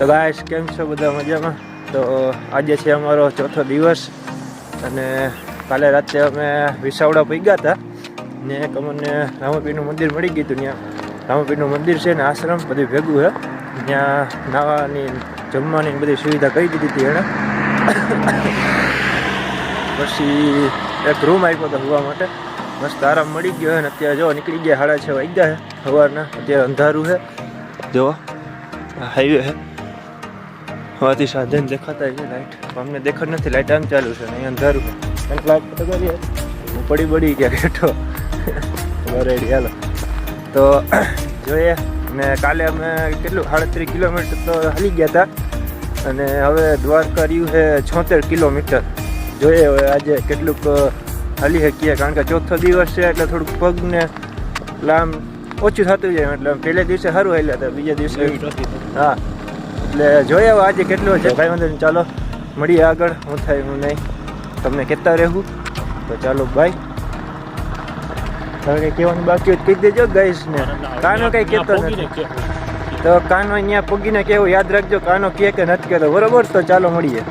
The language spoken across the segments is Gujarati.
તો ગાય કેમ છો બધા મજામાં? તો આજે છે અમારો ચોથો દિવસ અને કાલે રાતે અમે વિસાવડા પગ્યા હતા ને એક અમને રામાપીરનું મંદિર મળી ગયું હતું ત્યાં. રામાપીરનું મંદિર છે ને આશ્રમ, બધું ભેગું છે. ત્યાં નાવાની જમવાની બધી સુવિધા કરી દીધી હતી એણે. પછી એક રૂમ આપ્યો હતો હોવા માટે. મસ્ત આરામ મળી ગયો અને અત્યારે જો નીકળી ગયા, સાડા છ વાગ્યા છે. સવારના અત્યારે અંધારું છે. જો હાઈવે છે. હવાથી સાધન દેખાતા છે લાઈટ. અમને દેખત નથી લાઈટ આમ ચાલુ છે અહીં અંધારું છે. લાઈટ તો કરીએ હું પડી પડી ગયા બેઠો રેડી હાલો. તો જોઈએ. ને કાલે અમે કેટલું સાડત્રીસ કિલોમીટર તો હાલી ગયા હતા અને હવે દ્વારકા રહ્યું છે છોતેર કિલોમીટર. જોઈએ હવે આજે કેટલુંક હાલી શકીએ. કારણ કે ચોથો દિવસ છે એટલે થોડુંક પગને લાંબ ઓછું થતું જાય. એટલે પહેલે દિવસે સારું હાલ્યા હતા બીજા દિવસે હા. એટલે જોઈએ આજે કેટલું છે? કાંઈ વાંધો નહીં, ચાલો, મળીએ આગળ. હું થાય, હું નહીં. તમને કહેતા રહેવું. તો ચાલો બાય તમે કંઈ કહેવાનું બાકી હોય કહી દેજો ગઈશ ને. કાનો કંઈ કહેતો નથી. તો કાનો અહીંયા પગીને કેવું યાદ રાખજો, કાનો કહે કે નથી કહેતો. બરોબર? તો ચાલો, મળીએ.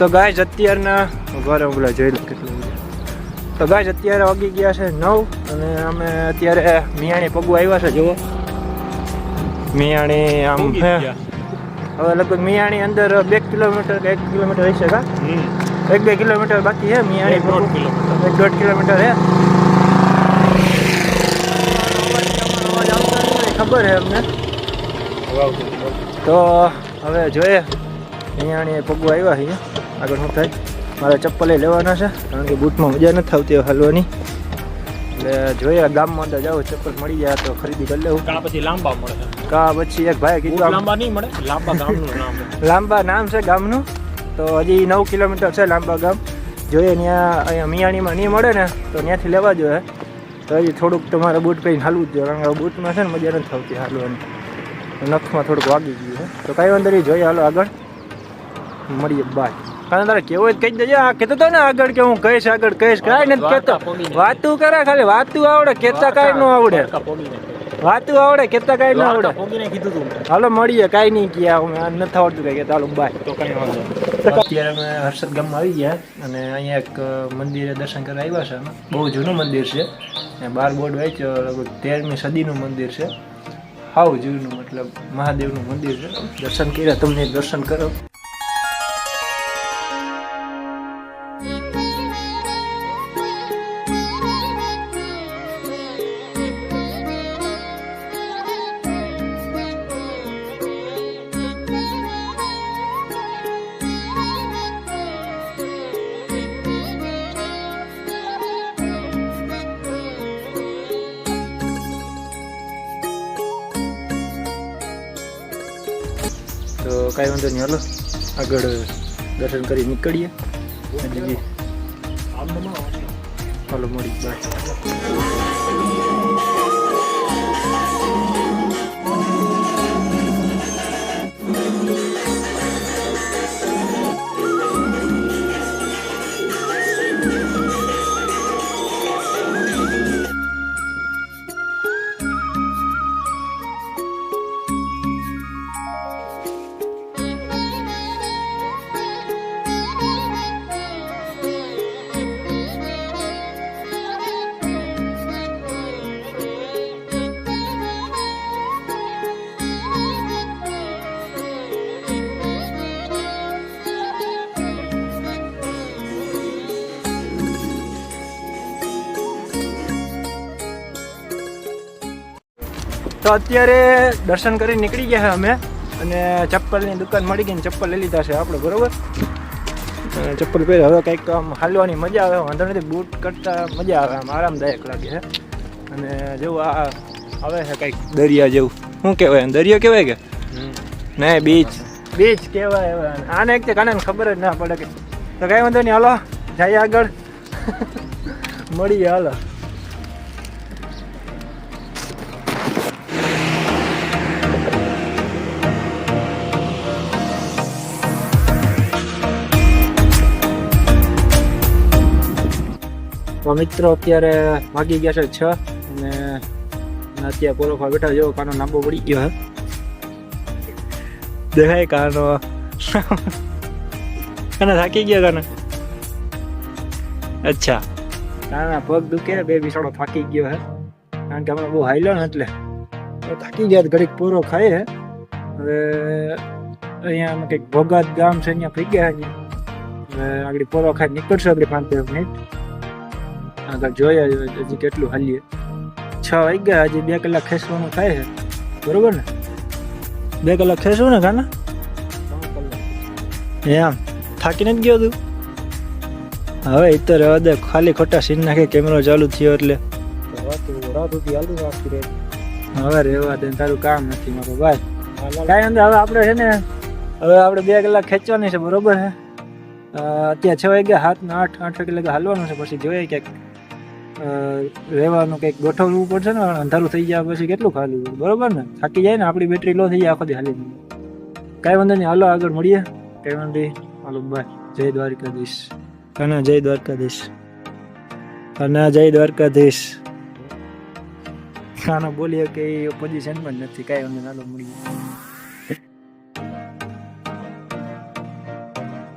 તો ગાય અત્યારના ઘરે ઓગલા જોઈ લો કેટલું તો ગાય અત્યારે વાગી ગયા છે નવ અને અમે અત્યારે મિયાણી પગુ આવ્યા છે જુઓ. મિયાણી આમ હવે લગભગ મિયાણી અંદર બે કિલોમીટર કે એક કિલોમીટર હશે કા? એક બે કિલોમીટર બાકી છે મિયાણી દોઢ કિલોમીટર. એક દોઢ કિલોમીટર નથી, ખબર છે અમને તો હવે જોઈએ. મિયાણી પગુ આવ્યા છે. આગળ શું થાય? મારે ચપ્પલે લેવાના છે કારણ કે બૂટમાં મજા નથી આવતી હલવાની. એટલે જોઈએ ગામમાં અંદર જાવ ચપ્પલ મળી જાય તો ખરીદી કરી લેવું. કા પછી લાંબા મળે કા પછી એક ભાઈ કીધું લાંબા નહીં મળે? લાંબા ગામનું નામ છે. લાંબા નામ છે ગામનું. તો હજી નવ કિલોમીટર છે લાંબા ગામ. જોઈએ ત્યાં અહીંયા મિયાણીમાં નહીં મળે ને તો ત્યાંથી લેવા જોઈએ. તો હજી થોડુંક તમારે બૂટ પહેરીને હાલવું જ જોઈએ કારણ કે બૂટમાં છે ને મજા નથી આવતી હાલવાની. નખમાં થોડુંક વાગી ગયું છે. તો કાંઈ વાંધો નહીં જોઈએ હાલો આગળ. મળીએ બાય કારણ તારે કેવું હોય કહી દેજો. આ કહેતો હતો ને આગળ કે હું કહીશ આગળ કહીશ. કાંઈ નથી કહેતો વાતું કરે ખાલી વાતું આવડે કહેતા કાંઈ ન આવડે. વાતું આવડે કહેતા કાંઈ ન આવડે. કીધું તું હાલો મળીએ કાંઈ નહીં ક્યાં અમે આ નથી આવડતું કંઈ કહેતા. હાલો બાય તો કઈ વાંધો અત્યારે અમે હર્ષદ ગામમાં આવી ગયા અને અહીંયા એક મંદિરે દર્શન કરવા આવ્યા છે અમે. બહુ જૂનું મંદિર છે. અને બાર બોર્ડ વાંચ્યો લગભગ તેરમી સદીનું મંદિર છે. હાવ જૂનું મતલબ મહાદેવનું મંદિર છે. દર્શન કર્યા તમને દર્શન કરો. તો કાંઈ વાંધો નહીં હલો. આગળ દર્શન કરી નીકળીએ. ન હાલો મળી બાય. તો અત્યારે દર્શન કરી નીકળી ગયા છે અમે. અને ચપ્પલની દુકાન મળી ગઈ ને ચપ્પલ લઈ લીધા છે આપણે બરોબર? ચપ્પલ પહેરી હવે કંઈક આમ હાલવાની મજા આવે વાંધો નથી બૂટ કરતા મજા આવે આમ આરામદાયક લાગે છે. અને જેવું આ આવે છે કંઈક દરિયા જેવું. શું કહેવાય? દરિયો કહેવાય કે? ને બીચ. બીચ કહેવાય હવે આને. આને એક કાને ખબર જ ના પડે કે. તો કાંઈ વાંધો નહીં હાલો જઈએ આગળ. મળીએ હાલો. તો મિત્રો અત્યારે વાગી ગયા છે છ અને અત્યારે ખાવા બેઠા જો કાનો લાંબો પડી ગયો, હે. દેખાય કાનો. કાના થાકી ગયા કાના? અચ્છા. કાના પગ દુખે, બે બિસાડો થાકી ગયો, હે. કારણ કે હમણાં બહુ હાઈલો ને એટલે. થાકી ગયા ઘડીક પોરો ખાય, હે. હવે અહીંયા કંઈક ભોગાત ગામ છે, અહીંયા પી ગયા અહીંયા આગળ પોરો ખાઈ નીકળશું, આગળ પાંચ દસ મિનિટ. આગળ જોઈએ હજી કેટલું હાલીએ. છ વાગી ગયા હજી બે કલાક ખેંચવાનું થાય છે. બરોબર ને? બે કલાક ખેંચવું ને ખાના? એમ. થાકીને જ ગયો તું? હવે એ તો રહેવા દે ખાલી ખોટા સીન નાખે કેમેરો ચાલુ થયો એટલે. હવે રહેવા દે તારું કામ નથી મારો, ભાઈ. કાંઈ અંદર હવે આપણે છે ને, હવે આપણે બે કલાક ખેંચવાની છે, બરોબર છે? અત્યારે છ વાગ્યા હાથ ને આઠ આઠ વાગ્યા હાલવાનું છે, પછી જોઈએ ક્યાંક. રહેવાનું કંઈક ગોઠવવું પડશે ને અંધારું થઈ જાય પછી કેટલું ખાલી? બરોબર ને? થાકી જાય ને, આપણી બેટરી લો થઈ જાય આખો દી હાલી કાંઈ વાંધો નહીં, હાલો આગળ મળીએ. કાંઈ વાંધો હાલો બાય જય દ્વારકાધીશ. અને જય દ્વારકાધીશ. અને જય દ્વારકાધીશ. આનો બોલીએ કે એ પોઝિશનમાં જ નથી. કાંઈ વાંધો હાલો, મળીએ.